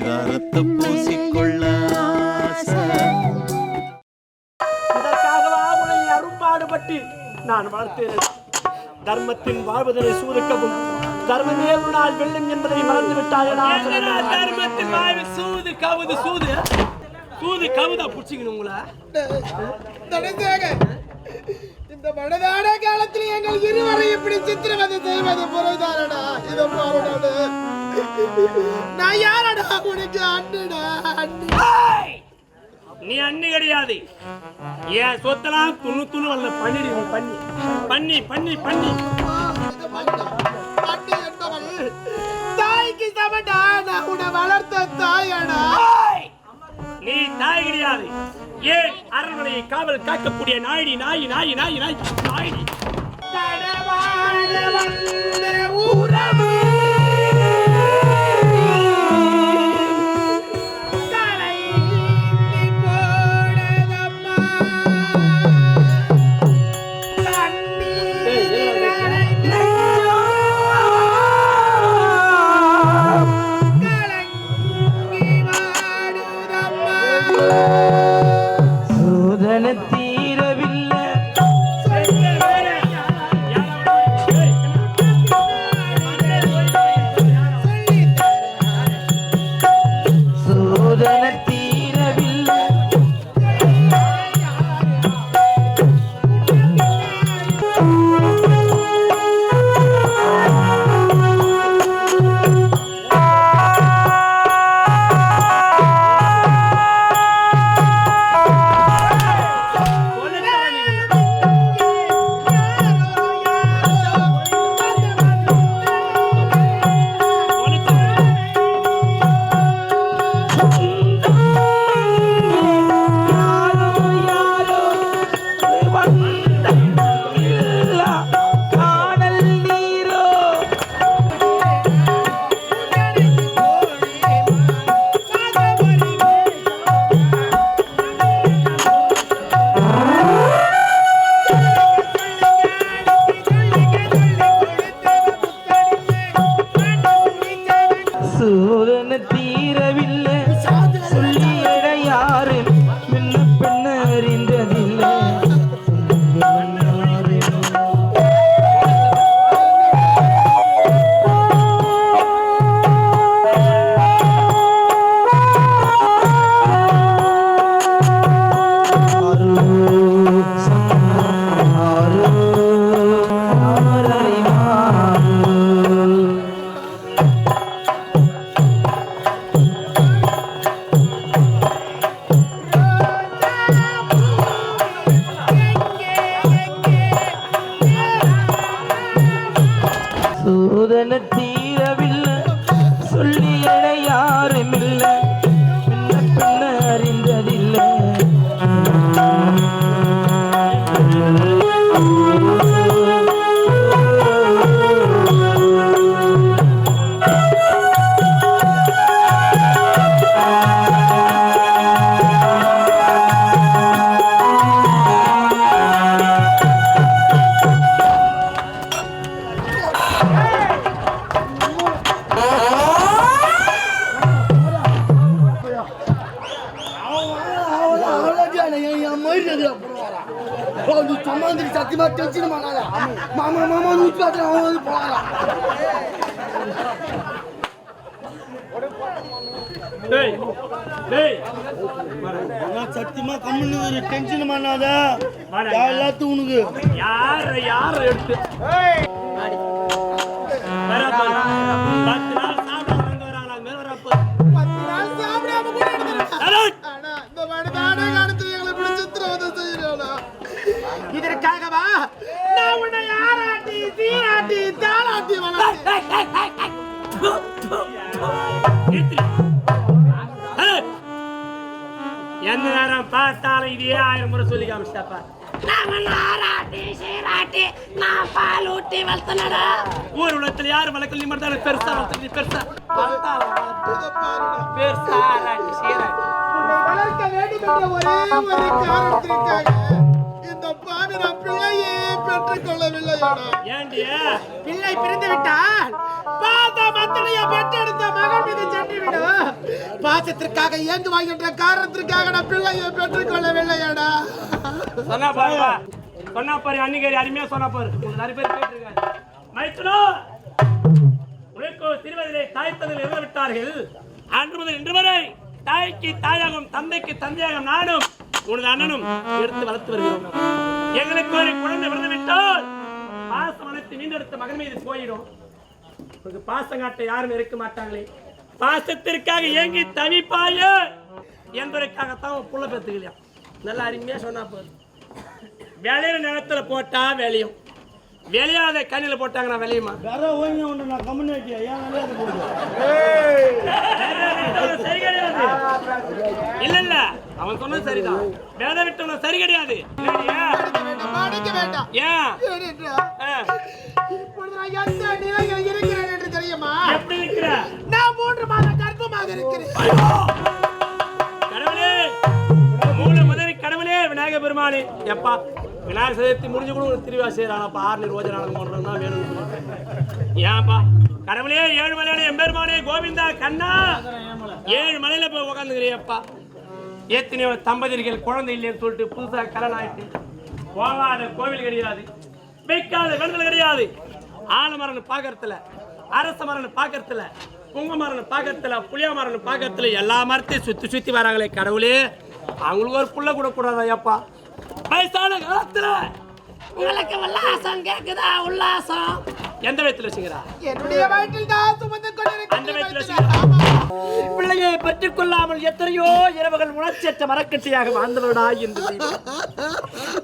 பரிதாரத்தை பூசிக்கொள்ள. இதற்காகவா உன்னை அரும்பாடுபட்டு நான் வளர்த்தேன் தர்மத்தின் வாழ்வதனை சூதுக்கவும் தர்மமே ஒரு நாள் வெல்லும் என்பதை மறந்து விட்டாயடா தர்மத்தின் வாழ்வு சூது கவுது சூது? சூது கவுதா புடிச்சிக்கணும் உங்களை. இந்த மனதான காலத்தில் எங்கள் இருவரை இப்படி சித்திரவதை செய்வது பொருள்தானடா இதை பாருடாடு நான் யாரடா உனக்கு அண்ணுடா அண்ணு! நீ அண்ணி கிடையாது. என் சொத்தெல்லாம் துணு துணு வரல பண்ணிடு பண்ணி. பண்ணி பண்ணி பண்ணி. என்பவள் தாய்க்கு சமடா நான் உன்னை வளர்த்த தாயடா! நீ தாய் கிடையாது. ஏன் அரண்மனையை காவல் காக்கக்கூடிய நாயடி நாய் நாய் நாய் நாய் வந்த உறவு. தீரவில்லை. சொல்லிட சத்தியமா டென்ஷன் பண்ணாத மாமா மாமா நூற்றி பார்த்து அவன் வந்து போறான் டேய் டேய். சத்தியமா கம்முன்னு டென்ஷன் பண்ணாத வாடா. எல்லாத்துக்கும் உனக்கு? யார யார எடுத்து பார்த்தாலும் இதே ஆயிரம் முறை சொல்லி காமிச்சிட்டாப்பா. ஊர் உலகத்துல யாரு வளர்க்கல நீ மட்டும் தான் பெருசா. வளர்த்து பெருசா வளர்த்தாலும். பெருசா வளர்க்க வேண்டும் என்ற ஒரே ஒரு காரணத்திற்காக பிள்ளையே பெற்றுக் கொள்ளவில்லையோடா. ஏண்டி பிள்ளை பிறந்து விட்டால் பாத பெற்றெடுத்த மகன் மீது சென்று விடும் பாசத்திற்காக ஏங்குவாய் என்ற காரணத்திற்காக நான் பிள்ளையை பெற்றுக்கொள்ளவில்லையாடா. சொன்னா பாருப்பா சொன்னா பாரு அன்னிகரி அருமையா சொன்னா பாரு. நிறைய பேர் கேட்டிருக்காங்க. மைத்துனோ உனக்கு திருவதிலே தாய் தந்தை இறந்து விட்டார்கள். அன்று முதல் இன்று வரை தாய்க்கு தாயாகும் தந்தைக்கு தந்தையாகும் நானும் உனது அண்ணனும் எடுத்து வளர்த்து வருகிறோம். எங்களுக்கு ஒரு குழந்தை பிறந்து விட்டால் பாசம் அனைத்து மீண்டெடுத்த மகன் மீது போயிடும். உனக்கு பாசம் காட்ட யாரும் இருக்க மாட்டாங்களே. பாசத்திற்காக ஏங்கி தவிப்பாய என்பதற்காகத்தான் உன் புள்ள பெத்துக்கலையா நல்லா அருமையா சொன்னா போதும். விளையிற நிலத்துல போட்டா விளையும் விளையாத கண்ணில போட்டாங்கன்னா விளையுமா வேற ஓய்வு ஒன்று நான் கம்யூனிட்டி ஏன் விளையாட போடுது சரி கிடையாது. இல்ல இல்ல. அவன் சொன்னது சரிதான். வேலை விட்டவன சரி கிடையாது. ஏன்? ஏனென்றால், ஆ, இப்பொழுது நான் எந்த நிலையில் இருக்கிறேன் தெரியுமா எப்படி இருக்கிற நான் மூன்று மாத கர்ப்பமாக இருக்கிறேன். கடவுளே! மூணு முதல் கடவுளே விநாயக பெருமானே எப்பா விநாயகர் சதுர்த்தி முடிஞ்சு கூட ஒரு திருவிழா செய்யறானப்பா ஆறு ரோஜ நாடகம் பண்றோம் தான் வேணும். ஏன்ப்பா கடவுளே ஏழு மலையான எம்பெருமானே கோவிந்தா கண்ணா! ஏழு மலையில போய் உட்காந்துக்கிறியப்பா எத்தனையோ தம்பதியர்கள் குழந்தை இல்லைன்னு சொல்லிட்டு புதுசா கல்யாணம் ஆயிட்டு போகாத கோவில் கிடையாது. வைக்காத விருந்தல் கிடையாது. ஆலமரன் பாக்கறதுல அரச மரன் பார்க்கறதுல குங்க மரன் பார்க்கறதுல புளிய மரணம் பார்க்கறதுல எல்லா மரத்தையும் சுத்தி சுத்தி வராங்களே கடவுளே. அவங்களுக்கு ஒரு புள்ள கூட கூடாதா அப்பா வயசான காலத்துல உங்களுக்கு உல்லாசம் கேக்குதா? உல்லாசம். எந்த வயத்துல வச்சுக்கிறா என்னுடைய வயிற்றில் தான் சுமந்து அந்த வயத்துல கொண்டிருக்கிறேன் பிள்ளையை பற்றிக் கொள்ளாமல் எத்தனையோ இரவுகள் உணர்ச்சியற்ற மரக்கட்டையாக வாழ்ந்தவனா என்று தெய்வம்.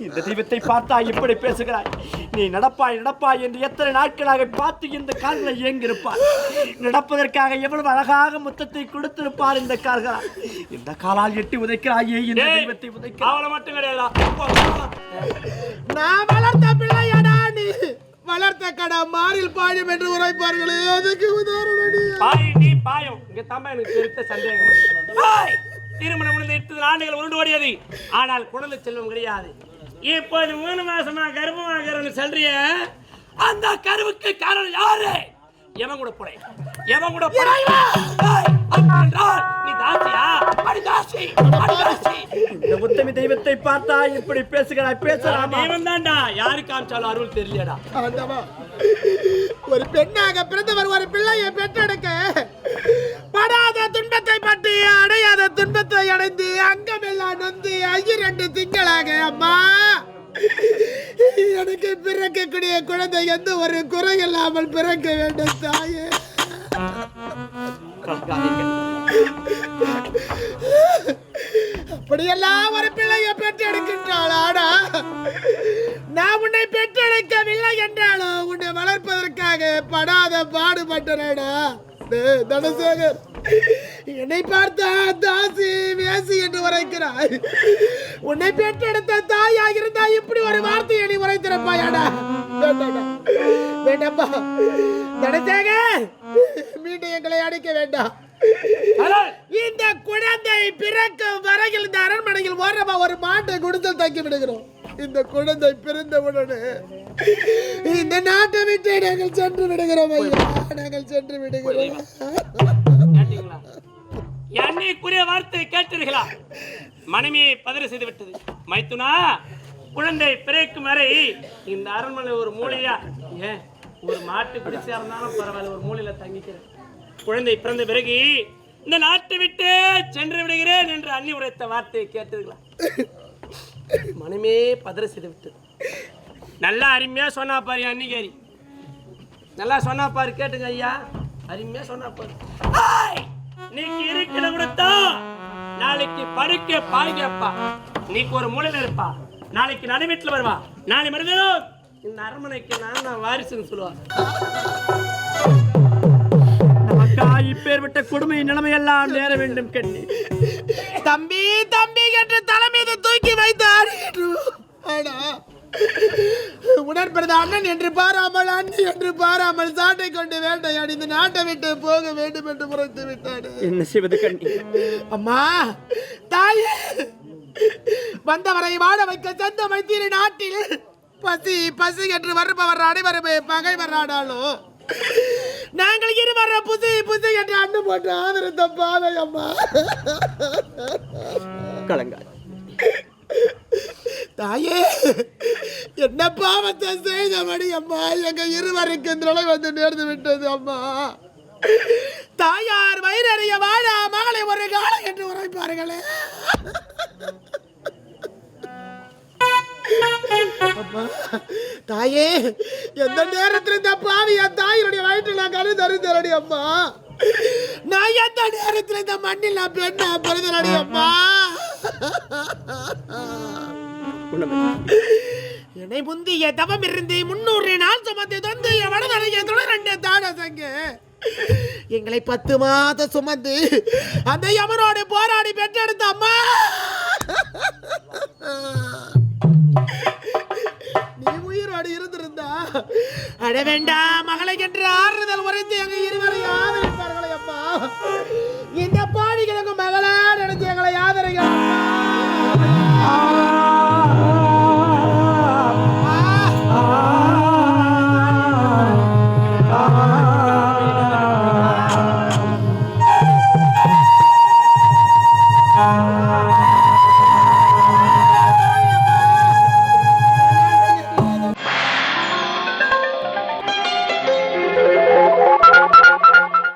இந்த தெய்வத்தை பார்த்தா இப்படி பேசுகிறாய். நீ நடப்பாய் நடப்பாய் என்று எத்தனை நாட்களாக பார்த்து இந்த கால்களை இயங்கியிருப்பார் நடப்பதற்காக எவ்வளவு அழகாக முத்தத்தை கொடுத்திருப்பார் இந்த கால்களா. இந்த காலால் எட்டி உதைக்கிறாயே இந்த தெய்வத்தை உதைக்க அவளை மட்டும் கிடையாது? நான் வளர்த்த பிள்ளையடா நீ வளர்த்த கடா மாறில் பாயும் என்று உரைப்பார்களே. அதுக்கு உதாரணம் நீ. பாய் நீ பாயம். இங்க தாம்பா எனக்கு பெருத்த சந்தேகம் திருமணம் முடிந்து எட்டு ஆண்டுகள் உருண்டு ஓடியது. ஆனால் குழந்தை செல்வம் கிடையாது. இப்போது மூணு மாசமா கர்ப்பமாகிறன்னு சொல்றிய அந்த கருவுக்கு காரணம் யாரு? எவன் கூட போறேன் எவன் கூட போறேன் நீ தாசியா? அடி தாசி அடி தாசி இந்த உத்தமி தெய்வத்தை பார்த்தா இப்படி பேசுகிறாய்? பேசலாம் தெய்வம் தான்டா யாரு காமிச்சாலும் அருள் தெரியலடா. ஒரு பெண்ணாக பிறந்தவர் ஒரு பிள்ளையை பெற்றெடுக்க படாத துன்பத்தை பற்றி அடையாத துன்பத்தை அடைந்து அங்கமெல்லாம் நொந்து ஐயிரண்டு திங்களாக அம்மா. எனக்கு பிறக்கக்கூடிய குழந்தை எந்த ஒரு குறை இல்லாமல் பிறக்க வேண்டும் தாயே. அப்படியெல்லாம் ஒரு பிள்ளையை பெற்றெடுக்கின்றாள் ஆனா நான் உன்னை பெற்றெடுக்கவில்லை என்றாலும் உன்னை வளர்ப்பதற்காக படாத பாடுபட்டனடா. தனசேகர் என்னை பார்த்தா தாசி வேசி என்று உரைக்கிறாய். உன்னை பெற்றெடுத்த தாயாக இருந்தா இப்படி ஒரு வார்த்தையை நீ உரைத்திருப்பாயாடா. வேண்டாடா வேண்டாப்பா. தனசேகர் மீண்டும் எங்களை அடிக்க வேண்டாம். இந்த குழந்தை பிறக்கும் வரையில் இந்த அரண்மனையில் ஓரமா ஒரு மாட்டை கொடுத்து தங்கி விடுகிறோம். இந்த குழந்தை பிறந்தவுடனே இந்த நாட்டை விட்டு நாங்கள் சென்று விடுகிறோம் ஐயா. நாங்கள் சென்று விடுகிறோம். கேட்டீங்களா எண்ணிக்குரிய வார்த்தை கேட்டீர்களா? மனைவியை பதற செய்து விட்டது. மைத்துனா குழந்தை பிறக்கும் வரை இந்த அரண்மனை ஒரு மூலையா? ஏன்? ஒரு மாட்டு பிடிச்சா இருந்தாலும் பரவாயில்ல ஒரு மூலையில தங்கிக்கிறேன். குழந்தை பிறந்த பிறகு இந்த நாட்டை விட்டு சென்று விடுகிறேன் என்று அண்ணி உரைத்த வார்த்தையை கேட்டீர்களா? மனமே பதற செய்து விட்டது நல்லா அருமையா சொன்னா பாரு அன்னிகாரி நல்லா சொன்னா பாரு கேட்டுங்க ஐயா. அருமையா சொன்னா பாரு. ஆய்! நீக்கு இருக்கிற கொடுத்தா நாளைக்கு படுக்க பாய் கேப்பா. நீக்கு ஒரு மூலையில இருப்பா. நாளைக்கு நடு வீட்டுல வருவா. நாளை மறுதினம் இந்த அரண்மனைக்கு நான் தான் வாரிசுன்னு சொல்லுவா. நமக்கா இப்பேற்பட்ட கொடுமை நிலைமையெல்லாம் நேர வேண்டும் கண்ணி. தம்பி தம்பி என்று தலை மீது தூக்கி வைத்தார். ஆனா உடன்பிறந்த அண்ணன் என்று பாராமல் அண்ணி என்று பாராமல் சாட்டை கொண்டு வேட்டையாடி இந்த நாட்டை விட்டு போக வேண்டும் என்று முறைத்து விட்டாடு என்ன செய்வது கண்ணி? அம்மா தாயே வந்தவரை வாழ வைக்க சொந்த மைத்தீரி நாட்டில். பசி பசி என்று வருபவர் அனைவருமே பகைவர் ஆனாலும் நாங்கள் இருவர புது புது என்று அண்ணு போட்டு ஆதரித்த பாவை அம்மா. கலங்காய். தாயே என்ன பாவத்தை செய்தபடி அம்மா? எங்க இருவருக்கு இந்த நிலை வந்து நேர்ந்து விட்டது அம்மா. தாயார் வயிறறிய வாழா மகளை ஒரு காலம் என்று உரைப்பார்களே. தாயே எந்த நேரத்தில் இந்த பாவி என் தாயினுடைய வயிற்று நான் கரு தருந்தரடி அம்மா? நான் எந்த நேரத்தில் இந்த மண்ணில் நான் பெண்ணா பிறந்தரடி அம்மா? என்னை முந்திய தவம் இருந்து முன்னூறு நாள் சுமந்து தந்து வடதலைய தொடரண்ட தாடசங்க எங்களை பத்து மாதம் சுமந்து அந்த யமனோடு போராடி பெற்றெடுத்த அம்மா. அட வேண்டாம் மகளை என்று ஆறுதல் உரைத்து எங்க இருவரை ஆதரிப்பார்களே அப்பா. இந்த பாடி கிடக்கும் மகளா நினைச்சு எங்களை ஆதரிக்கலாம்